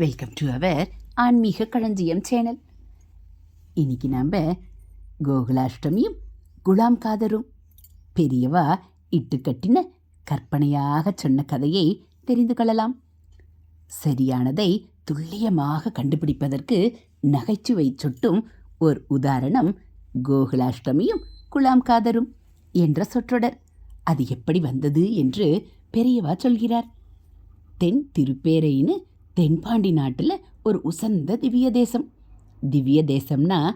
Welcome to our ஆன்மீக களஞ்சியம் channel இன்னைக்கு நம்ம கோகுலாஷ்டமியும் குலாம் காதரும் பெரியவா இட்டு கட்டின கற்பனையாக சொன்ன கதையை தெரிந்து கொள்ளலாம். சரியானதை துல்லியமாக கண்டுபிடிப்பதற்கு நகைச்சுவை சொட்டும் ஒரு உதாரணம் கோகுலாஷ்டமியும் குலாம் காதரும் என்ற சொற்றொடர். அது எப்படி வந்தது என்று பெரியவா சொல்கிறார். தென் திருப்பேரைன்னு தென்பாண்டி நாட்டில் ஒரு உசந்த திவ்ய தேசம். திவ்ய தேசம்னா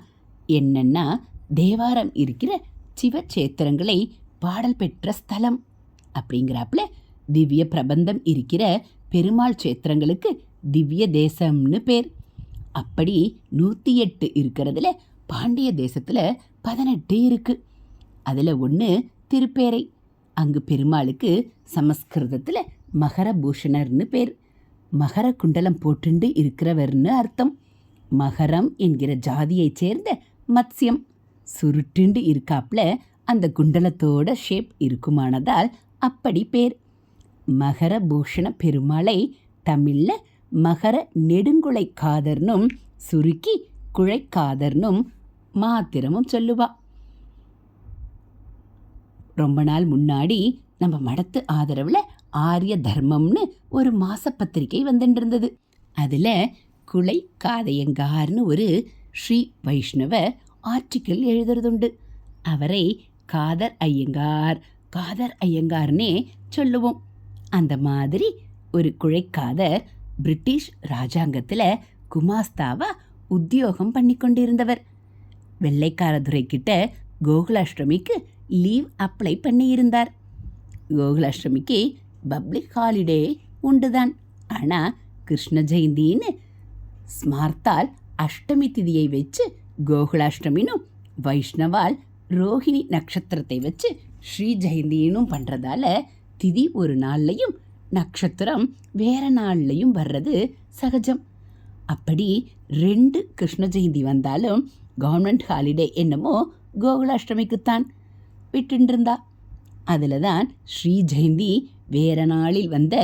என்னன்னா தேவாரம் இருக்கிற சிவச்சேத்திரங்களை பாடல் பெற்ற ஸ்தலம். அப்படிங்கிறாப்புல திவ்ய பிரபந்தம் இருக்கிற பெருமாள் சேத்திரங்களுக்கு திவ்ய தேசம்னு பேர். அப்படி நூற்றி எட்டு இருக்கிறதுல பாண்டிய தேசத்தில் பதினெட்டு இருக்கு. அதில் ஒன்று திருப்பேரை. அங்கு பெருமாளுக்கு சமஸ்கிருதத்தில் மகரபூஷணர்னு பேர். மகர குண்டலம் போட்டுண்டு இருக்கிறவர்னு அர்த்தம். மகரம் என்கிற ஜாதியைச் சேர்ந்த மத்ஸ்யம். சுருட்டுண்டு இருக்காப்ல அந்த குண்டலத்தோட ஷேப் இருக்குமானதால் அப்படி பேர். மகர பூஷண பெருமாளை தமிழில் மகர நெடுங்குலை காதர்னும் சுருக்கி குழைக்காதர்னும் மாத்திரமும் சொல்லுவா. ரொம்ப நாள் முன்னாடி நம்ம மடத்து ஆதரவில் ஆரிய தர்மம்னு ஒரு மாச பத்திரிகை வந்துட்டு இருந்தது அதில் குலை காதையங்கார்னு ஒரு ஸ்ரீ வைஷ்ணவ ஆர்டிக்கிள் எழுதுறதுண்டு. அவரை காதர் ஐயங்கார் காதர் ஐயங்கார்னே சொல்லுவோம். அந்த மாதிரி ஒரு குழைக்காதர் பிரிட்டிஷ் ராஜாங்கத்தில் குமாஸ்தாவா உத்தியோகம் பண்ணி கொண்டிருந்தவர். வெள்ளைக்காரதுரைக்கிட்ட கோகுலாஷ்டமிக்கு லீவ் அப்ளை பண்ணியிருந்தார். கோகுலாஷ்டமிக்கு பப்ளிக் ஹாலிடே உண்டுதான். ஆனால் கிருஷ்ண ஜெயந்தின்னு ஸ்மார்த்தால் அஷ்டமி திதியை வச்சு கோகுலாஷ்டமினும் வைஷ்ணவால் ரோஹிணி நட்சத்திரத்தை வச்சு ஸ்ரீ ஜெயந்தினும் பண்ணுறதால திதி ஒரு நாள்லையும் நட்சத்திரம் வேற நாள்லையும் வர்றது சகஜம். அப்படி ரெண்டு கிருஷ்ண ஜெயந்தி வந்தாலும் கவர்மெண்ட் ஹாலிடே என்னமோ கோகுலாஷ்டமிக்குத்தான். விட்டுருந்தா அதில் தான் ஸ்ரீ ஜெயந்தி வேற நாளில் வந்த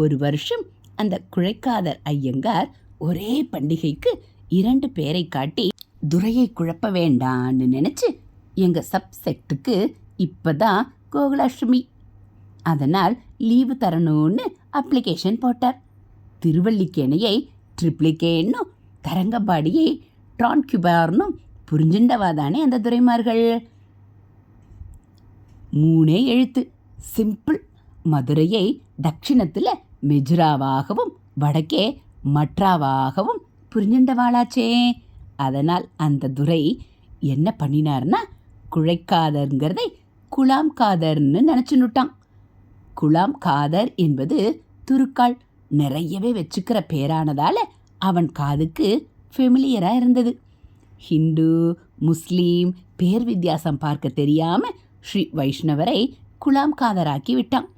ஒரு வருஷம் அந்த குழைக்காதர் ஐயங்கார் ஒரே பண்டிகைக்கு இரண்டு பேரை காட்டி துரையை குழப்ப வேண்டான்னு நினச்சி எங்கள் சப்செக்டுக்கு இப்போ தான் கோகுலாஷ்டமி. அதனால் லீவு தரணும்னு அப்ளிகேஷன் போட்டார். திருவள்ளிக்கேணையை ட்ரிப்ளிகேன்னும் தரங்கம்பாடியை ட்ரான்கியூபார்னும் புரிஞ்சுண்டவா தானே அந்த துரைமார்கள். மூணே எழுத்து சிம்பிள் மதுரையை தட்சிணத்தில் மெஜுராவாகவும் வடக்கே மற்றாவாகவும் புரிஞ்சுண்டவாளாச்சே. அதனால் அந்த துரை என்ன பண்ணினார்னா குழைக்காதருங்கிறதை குலாம் காதர்னு நினச்சுன்னுட்டான். குலாம் காதர் என்பது துருக்கால் நிறையவே வச்சுக்கிற பேரானதால் அவன் காதுக்கு ஃபெமிலியராக இருந்தது. ஹிந்து முஸ்லீம் பேர் வித்தியாசம் பார்க்க தெரியாமல் ஸ்ரீ வைஷ்ணவரை குலாம் காதராக்கி விட்டான்.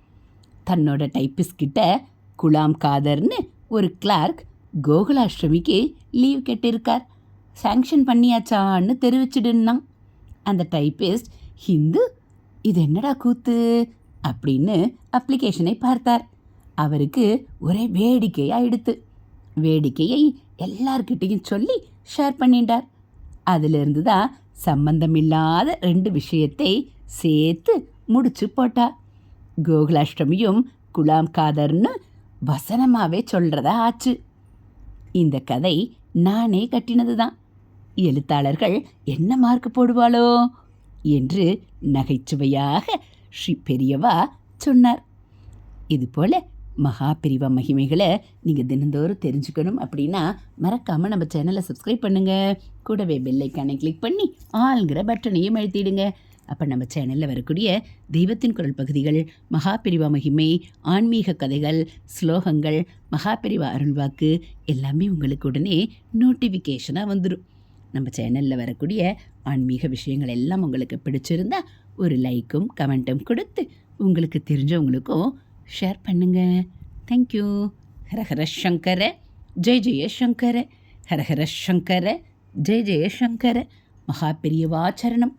தன்னோட டைப்பிஸ்ட் கிட்ட குலாம் காதர்னு ஒரு கிளார்க் கோகுலாஷ்டமிக்கு லீவ் கெட்டிருக்கார். சாங்ஷன் பண்ணியாச்சான்னு தெரிவிச்சிடுனான் அந்த டைப்பிஸ்ட் ஹிந்து இது என்னடா கூத்து? அப்படின்னு அப்ளிகேஷனை பார்த்தார். அவருக்கு ஒரே வேடிக்கையாயிடுத்து. வேடிக்கையை எல்லார்கிட்டையும் சொல்லி ஷேர் பண்ணிட்டார். அதிலிருந்து தான் சம்பந்தமில்லாத ரெண்டு விஷயத்தை சேர்த்து முடிச்சு போட்டா கோகுலாஷ்டமியும் குலாம் காதர்னு வசனமாகவே சொல்கிறதா ஆச்சு. இந்த கதை நானே கட்டினது தான் எழுத்தாளர்கள் என்ன மார்க் போடுவாளோ என்று நகைச்சுவையாக ஸ்ரீ பெரியவா சொன்னார். இதுபோல் மகா பெரிவா மகிமைகளை நீங்கள் தினந்தோறும் தெரிஞ்சுக்கணும் அப்படின்னா மறக்காமல் நம்ம சேனலை சப்ஸ்கிரைப் பண்ணுங்கள் கூடவே பெல்லைக்கானை கிளிக் பண்ணி ஆளுங்கிற பட்டனையும் எழுத்திடுங்க அப்போ நம்ம சேனலில் வரக்கூடிய தெய்வத்தின் குரல் பகுதிகள் மகாபிரிவா மகிமை ஆன்மீக கதைகள் ஸ்லோகங்கள் மகாபிரிவா அருள்வாக்கு எல்லாமே உங்களுக்கு உடனே நோட்டிஃபிகேஷனாக வந்துடும் நம்ம சேனலில் வரக்கூடிய ஆன்மீக விஷயங்கள் எல்லாம் உங்களுக்கு பிடிச்சிருந்தா ஒரு லைக்கும் கமெண்ட்டும் கொடுத்து உங்களுக்கு தெரிஞ்சவங்களுக்கும் ஷேர் பண்ணுங்க. தேங்க்யூ ஹரஹர சங்கர ஜெய ஜெய சங்கர ஹரஹர சங்கர ஜெய ஜெய சங்கர மகா பெரியவாச்சரணம்